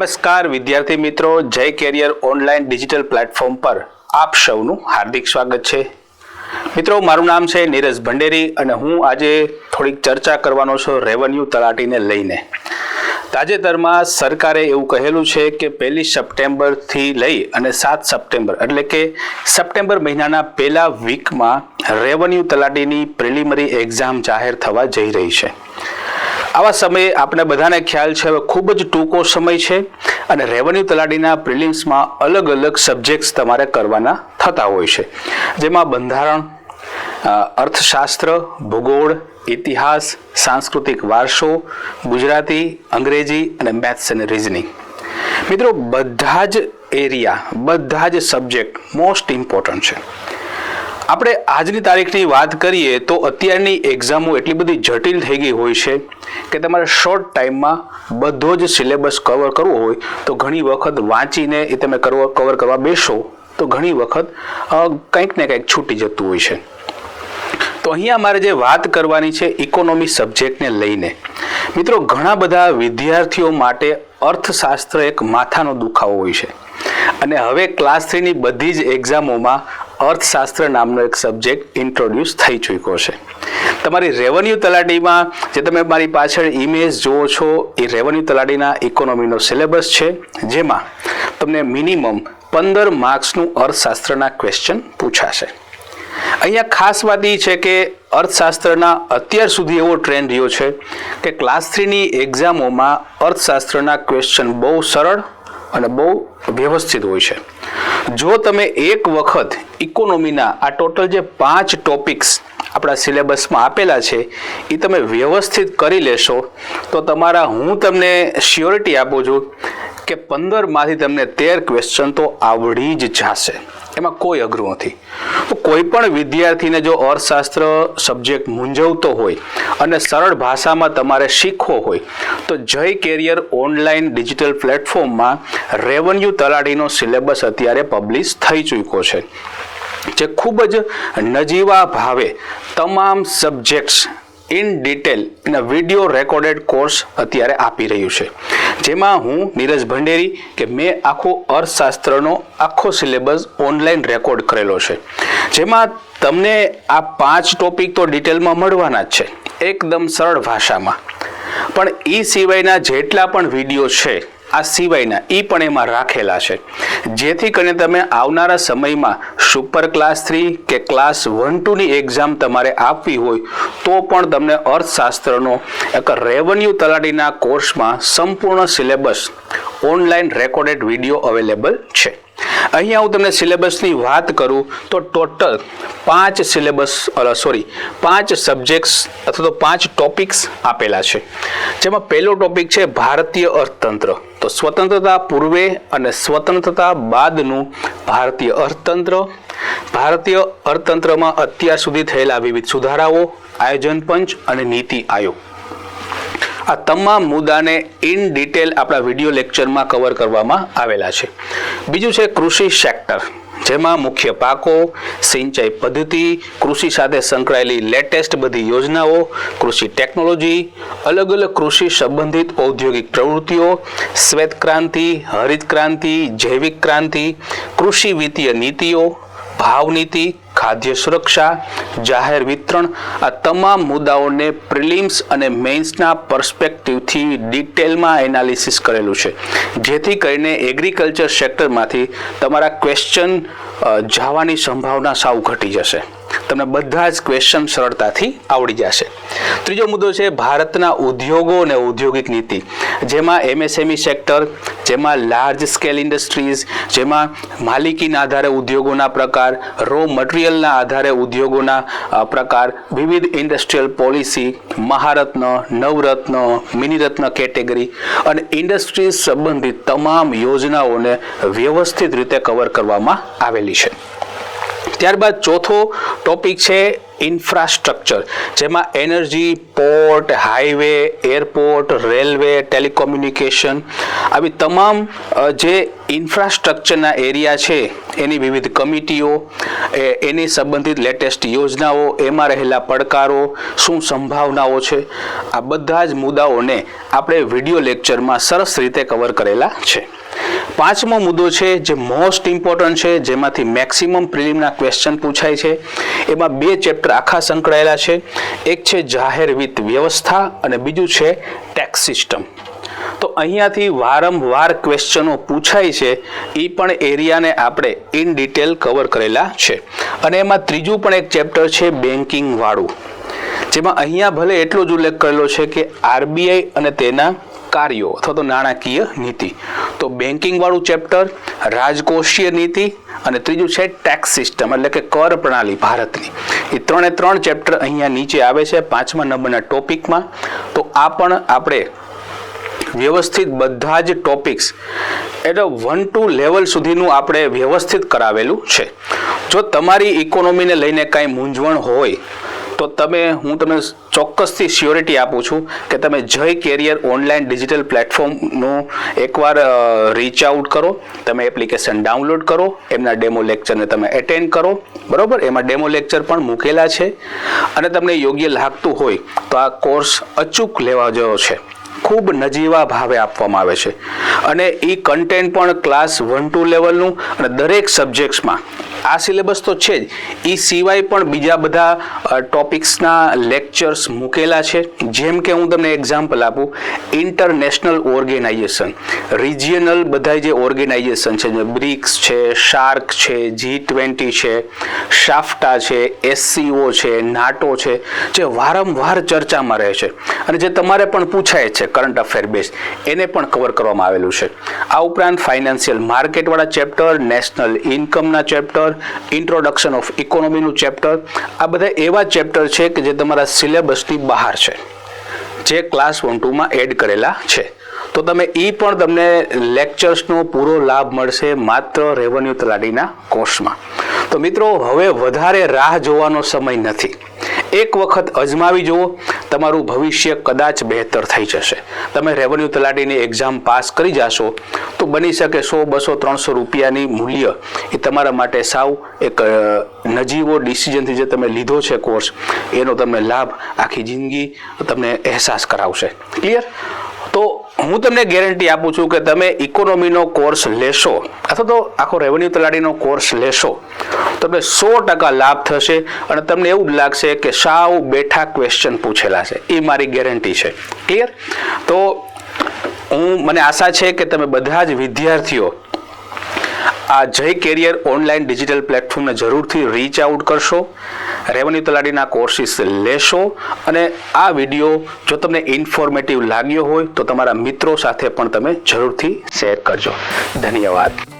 નમસ્કાર, વિદ્યાર્થી મિત્રો. જય કેરિયર ઓનલાઈન ડિજિટલ પ્લેટફોર્મ પર આપ સૌનું હાર્દિક સ્વાગત છે. મિત્રો, મારું નામ છે નીરજ ભંડેરી અને હું આજે થોડીક ચર્ચા કરવાનો છું રેવન્યુ તલાટીને લઈને. તાજેતરમાં સરકારે એવું કહેલું છે કે પહેલી સપ્ટેમ્બરથી લઈ અને સાત સપ્ટેમ્બર, એટલે કે સપ્ટેમ્બર મહિનાના પહેલા વીકમાં રેવન્યુ તલાટીની પ્રિલિમરી એક્ઝામ જાહેર થવા જઈ રહી છે. આવા સમયે આપણે બધાને ખ્યાલ છે, હવે ખૂબ જ ટૂંકો સમય છે અને રેવન્યુ તલાટીના પ્રિલિમ્સમાં અલગ અલગ સબ્જેક્ટ્સ તમારે કરવાના થતા હોય છે. જેમાં બંધારણ અર્થશાસ્ત્ર, ભૂગોળ, ઇતિહાસ, સાંસ્કૃતિક વારસો, ગુજરાતી, અંગ્રેજી અને મેથ્સ અને રિઝનિંગ મિત્રો, બધા જ એરિયા બધા જ સબ્જેક્ટ મોસ્ટ ઇમ્પોર્ટન્ટ છે. આપણે આજની તારીખની વાત કરીએ તો અત્યારની એક્ઝામો એટલી બધી જટિલ થઈ ગઈ હોય છે કે તમારે શોર્ટ ટાઈમમાં બધો જ સિલેબસ કવર કરવો હોય તો ઘણી વખત વાંચીને એ તમે કરવો કવર કરવા બેસો તો ઘણી વખત કંઈક ને કંઈક છૂટી જતું હોય છે. તો અહીંયા મારે જે વાત કરવાની છે ઇકોનોમી સબ્જેક્ટને લઈને. મિત્રો, ઘણા બધા વિદ્યાર્થીઓ માટે અર્થશાસ્ત્ર એક માથાનો દુખાવો હોય છે. અને હવે ક્લાસ થ્રીની બધી જ એક્ઝામોમાં અર્થશાસ્ત્ર નામનો એક સબ્જેક્ટ ઇન્ટ્રોડ્યુસ થઈ ચૂક્યો છે. તમારી રેવન્યુ તલાટીમાં જે તમે મારી પાછળ ઇમેજ જુઓ છો, એ રેવન્યુ તલાટીના ઇકોનોમીનો સિલેબસ છે. જેમાં તમને મિનિમમ પંદર માર્ક્સનું અર્થશાસ્ત્રના ક્વેશ્ચન પૂછાશે. અહીંયા ખાસ વાત એ છે કે અર્થશાસ્ત્રના અત્યાર સુધી એવો ટ્રેન્ડ રહ્યો છે કે ક્લાસ થ્રીની એક્ઝામોમાં અર્થશાસ્ત્રના ક્વેશ્ચન બહુ સરળ અને બહુ વ્યવસ્થિત હોય છે. જો તમે એક વખત ઇકોનોમીના આ ટોટલ જે પાંચ ટોપિક્સ આપણા સિલેબસમાં આપેલા છે એ તમે વ્યવસ્થિત કરી લેશો, તો તમારા હું તમને શ્યોરિટી આપું છું કે પંદરમાંથી તમને તેર ક્વેશ્ચન તો આવડી જ જશે. એમાં કોઈ અઘરું નથી. તો કોઈ પણ વિદ્યાર્થીને જો અર્થશાસ્ત્ર સબ્જેક્ટ મૂંઝવતો હોય અને સરળ ભાષામાં તમારે શીખવો હોય, તો જય કેરિયર ઓનલાઈન ડિજિટલ પ્લેટફોર્મમાં રેવન્યુ તલાટીનો સિલેબસ અત્યારે પબ્લિશ થઈ ચૂક્યો છે. જે ખૂબ જ નજીવા ભાવે તમામ સબ્જેક્ટ્સ ઇન ડિટેલ એના વીડિયો રેકોર્ડેડ કોર્સ અત્યારે આપી રહ્યું છે. જેમાં હું નીરજ ભંડેરી કે મેં આખો અર્થશાસ્ત્રનો આખો સિલેબસ ઓનલાઈન રેકોર્ડ કરેલો છે. જેમાં તમને આ પાંચ ટોપિક તો ડિટેલમાં મળવાના જ છે. એકદમ સરળ ભાષામાં. પણ એ સિવાયના જેટલા પણ વીડિયો છે આ સિવાયના એ પણ એમાં રાખેલા છે. જેથી કરીને તમે આવનારા સમયમાં સુપર ક્લાસ થ્રી કે ક્લાસ વન ટુની એક્ઝામ તમારે આપવી હોય, તો પણ તમને અર્થશાસ્ત્રનો એક રેવન્યુ તલાટીના કોર્સમાં સંપૂર્ણ syllabus online recorded video available છે. અહીંયા હું તમને સિલેબસની વાત કરું, તો ટોટલ પાંચ સિલેબસ સોરી પાંચ સબ્જેક્ટ્સ અથવા તો પાંચ ટોપિક્સ આપેલા છે. જેમાં પહેલો ટોપિક છે ભારતીય અર્થતંત્ર. તો સ્વતંત્રતા પૂર્વે અને સ્વતંત્રતા બાદનું ભારતીય અર્થતંત્ર. ભારતીય અર્થતંત્રમાં અત્યાર સુધી થયેલા વિવિધ સુધારાઓ, આયોજન પંચ અને નીતિ આયોગ. આ તમામ મુદ્દાને ઇન ડિટેલ આપણા વીડિયો લેક્ચરમાં કવર કરવામાં આવેલા છે. બીજું છે કૃષિ સેક્ટર જેમાં મુખ્ય પાકો, સિંચાઈ પદ્ધતિ, કૃષિ સાથે સંકળાયેલી લેટેસ્ટ બધી યોજનાઓ, કૃષિ ટેકનોલોજી અલગ અલગ કૃષિ સંબંધિત ઔદ્યોગિક પ્રવૃત્તિઓ, શ્વેત ક્રાંતિ, હરિત ક્રાંતિ, જૈવિક ક્રાંતિ, કૃષિ વિત્તીય નીતિઓ ભાવ નીતિ ખાદ્ય સુરક્ષા, જાહેર વિતરણ આ તમામ મુદ્દાઓને પ્રિલિમ્સ અને મેઇન્સના પર્સપેક્ટિવથી ડિટેલમાં એનાલિસિસ કરેલું છે. જેથી કરીને એગ્રીકલ્ચર સેક્ટરમાંથી તમારા ક્વેશ્ચન જવાની સંભાવના સાવ ઘટી જશે. તમને બધા જ ક્વેશ્ચન સરળતાથી આવડી જશે. ત્રીજો મુદ્દો છે ભારતના ઉદ્યોગો અને ઔદ્યોગિક નીતિ. જેમાં એમએસએમઈ સેક્ટર જેમાં લાર્જ સ્કેલ ઇન્ડસ્ટ્રીઝ જેમાં માલિકીના આધારે ઉદ્યોગોના પ્રકાર રો મટીરિયલના આધારે ઉદ્યોગોના પ્રકાર, વિવિધ industrial policy Maharatna, Navratna, Miniratna category અને ઇન્ડસ્ટ્રીઝ સંબંધિત તમામ યોજનાઓને વ્યવસ્થિત રીતે કવર કરવામાં આવેલી છે. ત્યારબાદ ચોથો ટોપિક છે ઇન્ફ્રાસ્ટ્રક્ચર, જેમાં energy, port highway airport, railway, telecommunication આવી તમામ જે ઇન્ફ્રાસ્ટ્રક્ચરના એરિયા છે, એની વિવિધ કમિટીઓ એની સંબંધિત લેટેસ્ટ યોજનાઓ, એમાં રહેલા પડકારો, શું સંભાવનાઓ છે, આ બધા જ મુદ્દાઓને આપણે વીડિયો લેક્ચરમાં સરસ રીતે કવર કરેલા છે. પાંચમો મુદ્દો છે જે મોસ્ટ ઇમ્પોર્ટન્ટ છે, જેમાંથી મેક્સિમમ પ્રિલિમના ક્વેશ્ચન પૂછાય છે. એમાં બે ચેપ્ટર આખા સંકળાયેલા છે. એક છે જાહેર વિત્ત વ્યવસ્થા અને બીજું છે ટેક્સ સિસ્ટમ તો અહીંયાથી વારંવાર ક્વેશ્ચનો પૂછાય છે. એ પણ એરિયાને આપણે ઇન ડિટેલ કવર કરેલા છે. અને એમાં ત્રીજું પણ એક ચેપ્ટર છે બેન્કિંગવાળું જેમાં અહીંયા ભલે એટલો જ ઉલ્લેખ કરેલો છે કે આરબીઆઈ અને તેના કાર્યો અથવા તો નાણાકીય નીતિ. તો બેન્કિંગ વાળું ચેપ્ટર રાજકોષીય નીતિ અને ત્રીજું છે ટેક્સ સિસ્ટમ એટલે કે કર પ્રણાલી ભારતની. એ ત્રણે ત્રણ ચેપ્ટર અહીંયા નીચે આવે છે, પાંચમા નંબરના ટોપિકમાં. તો આ પણ આપણે વ્યવસ્થિત બધા જ ટોપિક્સ એટલે વન ટુ લેવલ સુધીનું આપણે વ્યવસ્થિત કરાવેલું છે. જો તમારી ઇકોનોમીને લઈને કાંઈ મૂંઝવણ હોય તો તમે, હું તમને ચોક્કસથી શ્યોરિટી આપું છું કે તમે જય કેરિયર ઓનલાઈન ડિજિટલ પ્લેટફોર્મનું એકવાર રીચ આઉટ કરો. તમે એપ્લિકેશન ડાઉનલોડ કરો. એમના ડેમો લેક્ચરને તમે એટેન્ડ કરો. બરાબર? એમાં ડેમો લેક્ચર પણ મૂકેલા છે. અને તમને યોગ્ય લાગતું હોય તો આ કોર્સ અચૂક લેવા જેવો છે. ખૂબ નજીવા ભાવે આપવામાં આવે છે. અને એ કન્ટેન્ટ પણ ક્લાસ વન ટુ લેવલનું અને દરેક સબ્જેક્ટ્સમાં આ સિલેબસ તો છે જ. એ સિવાય પણ બીજા બધા ટોપિક્સના લેક્ચર્સ મૂકેલા છે. જેમ કે હું તમને એક્ઝામ્પલ આપું. ઇન્ટરનેશનલ ઓર્ગેનાઇઝેશન રિજિયનલ બધા જે ઓર્ગેનાઇઝેશન છે, જે બ્રિક્સ છે શાર્ક છે જી ટ્વેન્ટી છે શાફ્ટા છે એસસીઓ છે નાટો છે, જે વારંવાર ચર્ચામાં રહે છે. અને જે તમારે પણ પૂછાય છે કરંટ અફેર બેઝ એને પણ કવર કરવામાં આવેલું છે. આ ઉપરાંત ફાઇનાન્શિયલ માર્કેટવાળા ચેપ્ટર નેશનલ ઇન્કમના ચેપ્ટર ઇન્ટ્રોડક્શન ઓફ ઇકોનોમીનું ચેપ્ટર આ બધા એવા ચેપ્ટર છે કે જે તમારા સિલેબસની બહાર છે. જે ક્લાસ વન ટુમાં એડ કરેલા છે. તો તમે એ પણ તમને લેક્ચર્સનો પૂરો લાભ મળશે માત્ર રેવન્યુ તલાટીના કોર્સમાં તો મિત્રો, હવે વધારે રાહ જોવાનો સમય નથી. એક વખત અજમાવી જુઓ, તમારું ભવિષ્ય કદાચ બહેતર થઈ જશે. તમે રેવન્યુ તલાટીની એક્ઝામ પાસ કરી જાશો, તો બની શકે સો, બસો, ત્રણસો રૂપિયાની મૂલ્ય એ તમારા માટે સાવ એક નજીવો ડિસિઝનથી જે તમે લીધો છે કોર્સ એનો તમને લાભ આખી જિંદગી તમને અહેસાસ કરાવશે. ક્લિયર તો હું તમને ગેરંટી આપું છું કે તમે ઇકોનોમીનો કોર્સ લેશો અથવા તો આખો રેવન્યુ તલાટીનો કોર્સ લેશો. તમને સો ટકા લાભ થશે અને તમને એવું જ લાગશે કે સાવ બેઠા ક્વેશ્ચન પૂછેલા છે. એ મારી ગેરંટી છે. ક્લિયર તો હું, મને આશા છે કે તમે બધા જ વિદ્યાર્થીઓ આ જય કેરિયર ઓનલાઈન ડિજિટલ પ્લેટફોર્મને જરૂરથી રીચ આઉટ કરશો. રેવન્યુ તલાટીના કોર્સિસ લેશો અને આ વીડિયો જો તમને ઇન્ફોર્મેટિવ લાગ્યો હોય તો તમારા મિત્રો સાથે પણ તમે જરૂરથી શેર કરજો. ધન્યવાદ.